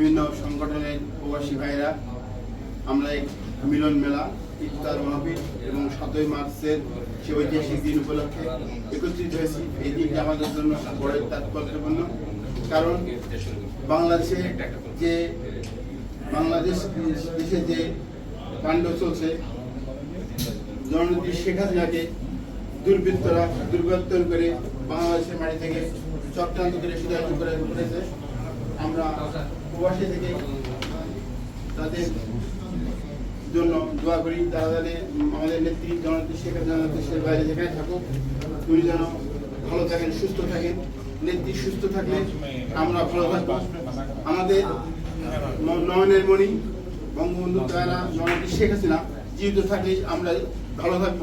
বিভিন্ন সংগঠনের প্রবাসী ভাইয়েরা আমরা এক মিলন মেলা, ইফতার মাহফিল এবং সাতই মার্চের সে ঐতিহাসিক দিন উপলক্ষে একত্রিত হয়েছি। এই দিনটা আমাদের জন্য বড় তাৎপর্যপূর্ণ, কারণ বাংলাদেশে যে বাংলাদেশ দেশে যে কাণ্ড চলছে, জননেত্রী শেখ হাসিনাকে দুর্বৃত্তরা দুর্বৃত্তন করে বাংলাদেশের মাটি থেকে চক্রান্ত করে সুদারিত করে আমরা প্রবাসী থেকে তাদের জন্য দোয়া করি তারা যাতে আমাদের নেত্রী, জননেত্রী শেখ হাসিনা দেশের বাইরে যেখানে থাকুক, উনি যেন ভালো থাকেন, সুস্থ থাকেন। নেত্রী সুস্থ থাকলে আমরা ভালো থাকব। আমাদের নয়নের মণি, বঙ্গবন্ধু তারা, জননেত্রী শেখ হাসিনা, জীবিত থাকলে আমরা ভালো থাকব।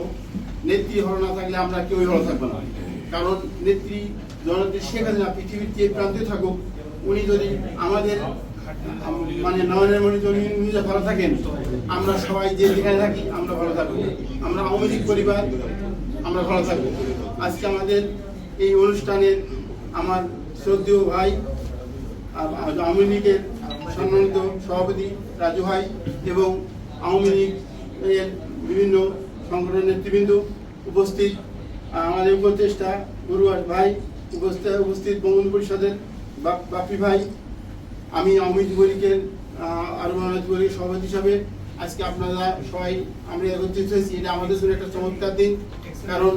নেত্রী ভালো না থাকলে আমরা কেউই ভালো থাকব না। কারণ নেত্রী, জননেত্রী শেখ হাসিনা পৃথিবীর যে প্রান্তে থাকুক উনি যদি আমাদের মানে নয়নের মণি যদি নিজে ভালো থাকেন, আমরা সবাই যে যেখানে থাকি, আমরা ভালো থাকব। আমরা আওয়ামী লীগ পরিবার, আমরা ভালো থাকব। আজকে আমাদের এই অনুষ্ঠানের আমার শ্রদ্ধেয় ভাই আওয়ামী লীগের সম্মানিত সভাপতি রাজু ভাই এবং আওয়ামী লীগ এর বিভিন্ন সংগঠনের নেতৃবৃন্দ উপস্থিত আমাদের উপদেষ্টা গুরুয়ার ভাই উপস্থিত উপস্থিত বঙ্গবন্ধু পরিষদের বাপ- ভাই, আমি আওয়ামী যুবলীগের আরও যুবলীগের সভাপতি হিসাবে আজকে আপনারা সবাই আমরা একত্রিত হয়েছি। এটা আমাদের জন্য একটা চমৎকার দিন, কারণ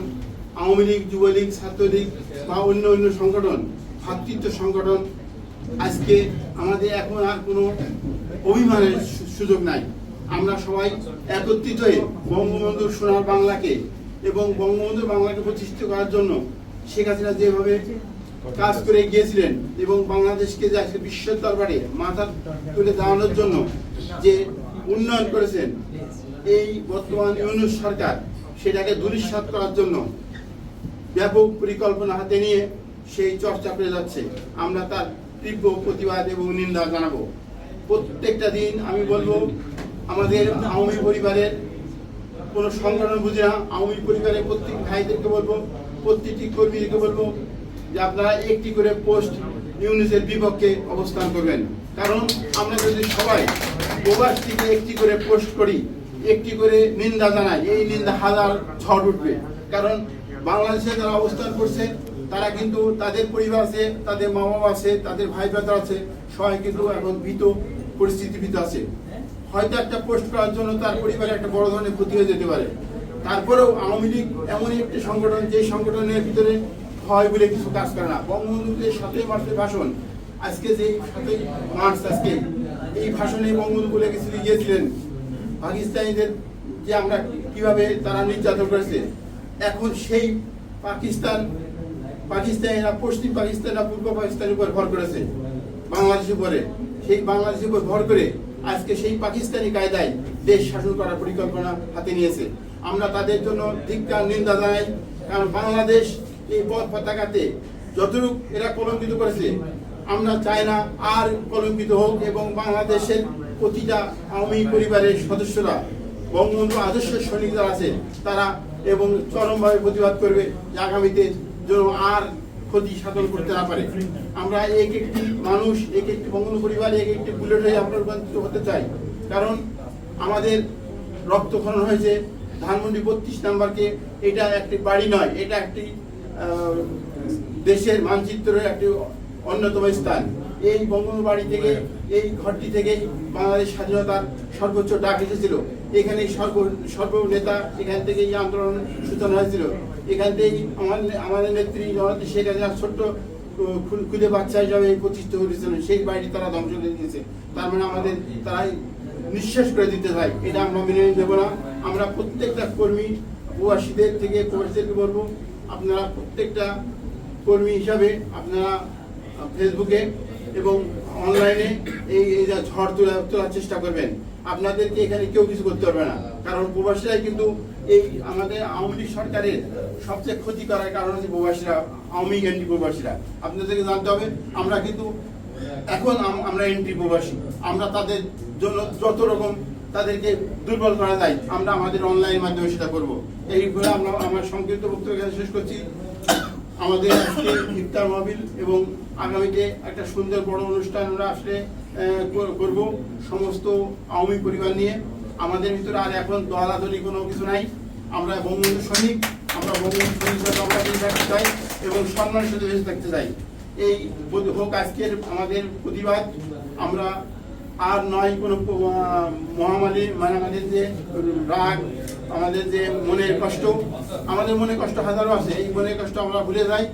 আওয়ামী লীগ, যুবলীগ, ছাত্রলীগ বা অন্য অন্য সংগঠন, ভাতৃত্ব সংগঠন আজকে আমাদের এখন আর কোনো অভিমানের সুযোগ নাই। আমরা সবাই একত্রিত হয়ে বঙ্গবন্ধুর সোনার বাংলাকে এবং বঙ্গবন্ধুর বাংলাকে প্রতিষ্ঠিত করার জন্য শেখ হাসিনা যেভাবে কাজ করে গিয়েছিলেন এবং বাংলাদেশকে যে আজকে বিশ্বের দরবারে মাথা তুলে দাঁড়ানোর জন্য যে উন্নয়ন করেছেন, এই বর্তমান ইউনুস সরকার সেটাকে দুলিশ্বাত করার জন্য ব্যাপক পরিকল্পনা হাতে নিয়ে সেই চর্চা করে যাচ্ছে। আমরা তার তীব্র প্রতিবাদ এবং নিন্দা জানাব। প্রত্যেকটা দিন আমি বলব, আমাদের আওয়ামী পরিবারের কোনো সংগঠন বুঝে না, আওয়ামী পরিবারের প্রত্যেক ভাইদেরকে বলব, প্রত্যেকটি কর্মীদেরকে বলব যে আপনারা একটি করে পোস্ট ইউনিসের বিপক্ষে অবস্থান করবেন। কারণ আমরা যদি সবাই প্রবাস থেকে একটি করে পোস্ট করি, একটি করে নিন্দা জানাই, এই নিন্দা হাজার ঝড় উঠবে। কারণ বাংলাদেশে যারা অবস্থান করছে, তারা কিন্তু তাদের পরিবার আছে, তাদের মা বাবা আছে, তাদের ভাই ব্রাদার আছে, সবাই কিন্তু এখন ভীত পরিস্থিতি ভীত আছে। হয়তো একটা পোস্ট করার জন্য তার পরিবারে একটা বড় ধরনের ক্ষতি হয়ে যেতে পারে। তারপরেও আওয়ামী লীগ এমনই একটি সংগঠন, যে সংগঠনের ভিতরে ভয় বলে কিছু কাজ করে না। বঙ্গবন্ধুদের সাথে মার্চের ভাষণ, আজকে যে সাথে মার্চ আজকে, এই ভাষণে বঙ্গবন্ধু বলে কিছু গিয়েছিলেন। পাকিস্তানিদের যে আমরা কীভাবে তারা নির্যাতন করেছে, এখন সেই পাকিস্তান, পাকিস্তানিরা, পশ্চিম পাকিস্তানরা, পূর্ব পাকিস্তানের উপর ভর করেছে, বাংলাদেশের উপরে। সেই বাংলাদেশের উপর ভর করে আজকে সেই পাকিস্তানি কায়দায় দেশ শাসন করার পরিকল্পনা হাতে নিয়েছে। আমরা তাদের জন্য ধিক্কার, নিন্দা জানাই, কারণ বাংলাদেশ এই পথ পতাকাতে যতটুকু এরা কলঙ্কিত করেছে, আমরা চাই না আর কলঙ্কিত হোক এবং বাংলাদেশের প্রতিটা আওয়ামী পরিবারের সদস্যরা, বঙ্গবন্ধু আদর্শ সৈনিক যারা আছে, তারা এবং চরমভাবে প্রতিবাদ করবে আগামীতে যেন আর ক্ষতি সাধন করতে না পারে। আমরা এক একটি মানুষ, এক একটি বঙ্গবন্ধু পরিবার, এক একটি বুলেট হয়ে আমরা রূপান্তরিত হতে চাই। কারণ আমাদের রক্তক্ষরণ হয়েছে, ধানমন্ডি বত্রিশ নাম্বারকে এটা একটি বাড়ি নয়, এটা একটি দেশের মানচিত্রের একটি অন্যতম স্থান। এই বঙ্গবন্ধু বাড়ি থেকে, এই ঘরটি থেকেই বাংলাদেশ স্বাধীনতার সর্বোচ্চ ডাক এসেছিল। এখানে সর্ব সর্ব নেতা এখান থেকে এই আন্দোলন সূচনা হয়েছিল। এখান থেকেই আমাদের আমাদের নেত্রী জনতা শেখ হাসিনা ছোট্ট খুদে বাচ্চা হিসাবে প্রতিষ্ঠিত হয়েছিলেন সেই বাড়িটি তারা ধ্বংস করে দিয়েছে। তার মানে আমাদের তারাই নিঃশ্বাস করে দিতে হয় এটা আমরা মেনে নিতে না। আমরা প্রত্যেকটা কর্মী, প্রবাসীদের থেকে প্রবাসীদেরকে বলব আপনারা প্রত্যেকটা কর্মী হিসাবে আপনারা ফেসবুকে এবং অনলাইনে এই এই যা ঝড় তোলা, তোলার চেষ্টা করবেন। আপনাদেরকে এখানে কেউ কিছু করতে পারবে না। কারণ প্রবাসীরাই কিন্তু এই আমাদের আওয়ামী লীগ সরকারের সবচেয়ে ক্ষতি করার কারণ হচ্ছে প্রবাসীরা, আওয়ামী অ্যান্টি প্রবাসীরা। আপনাদেরকে জানতে হবে, আমরা কিন্তু এখন আমরা এন্ট্রি প্রবাসী। আমরা তাদের জন্য যত রকম তাদেরকে দুর্বল করা যায়। আমরা আমাদের অনলাইন মাধ্যমে সেটা করব। এই বলে আমরা, আমার সংক্ষিপ্ত বক্তব্য শেষ করছি। আমাদের আজকে ইফতার মাহবিল এবং আগামীতে একটা সুন্দর বড় অনুষ্ঠান আমরা আসলে করব সমস্ত আওয়ামী পরিবার নিয়ে। আমাদের ভিতরে আর এখন দলাদলি কোনো কিছু নাই। আমরা বঙ্গবন্ধু সৈনিক আমরা বঙ্গবন্ধু সৈনিক আমরা থাকতে চাই এবং সম্মানের সাথে বেঁচে থাকতে চাই। এই হোক আজকের আমাদের প্রতিবাদ। আমরা আর নয় কোনো মহামারী মানে আমাদের যে রাগ, আমাদের যে মনের কষ্ট, আমাদের মনে কষ্ট হাজারো আছে, এই মনের কষ্ট আমরা ভুলে যাই।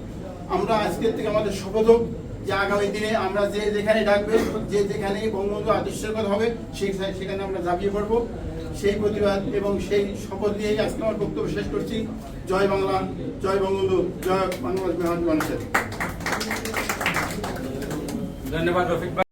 আমরা আজকের থেকে আমাদের শপথ যে আগামী দিনে আমরা যে যেখানে ডাকবে যে যেখানে বঙ্গবন্ধু আদর্শের কথা হবে, সেই সেখানে আমরা ঝাঁপিয়ে পড়ব। সেই প্রতিবাদ এবং সেই শপথ নিয়েই আজকে আমার বক্তব্য শেষ করছি। জয় বাংলা, জয় বঙ্গবন্ধু, জয় মেহমান মানুষের। ধন্যবাদ রফিক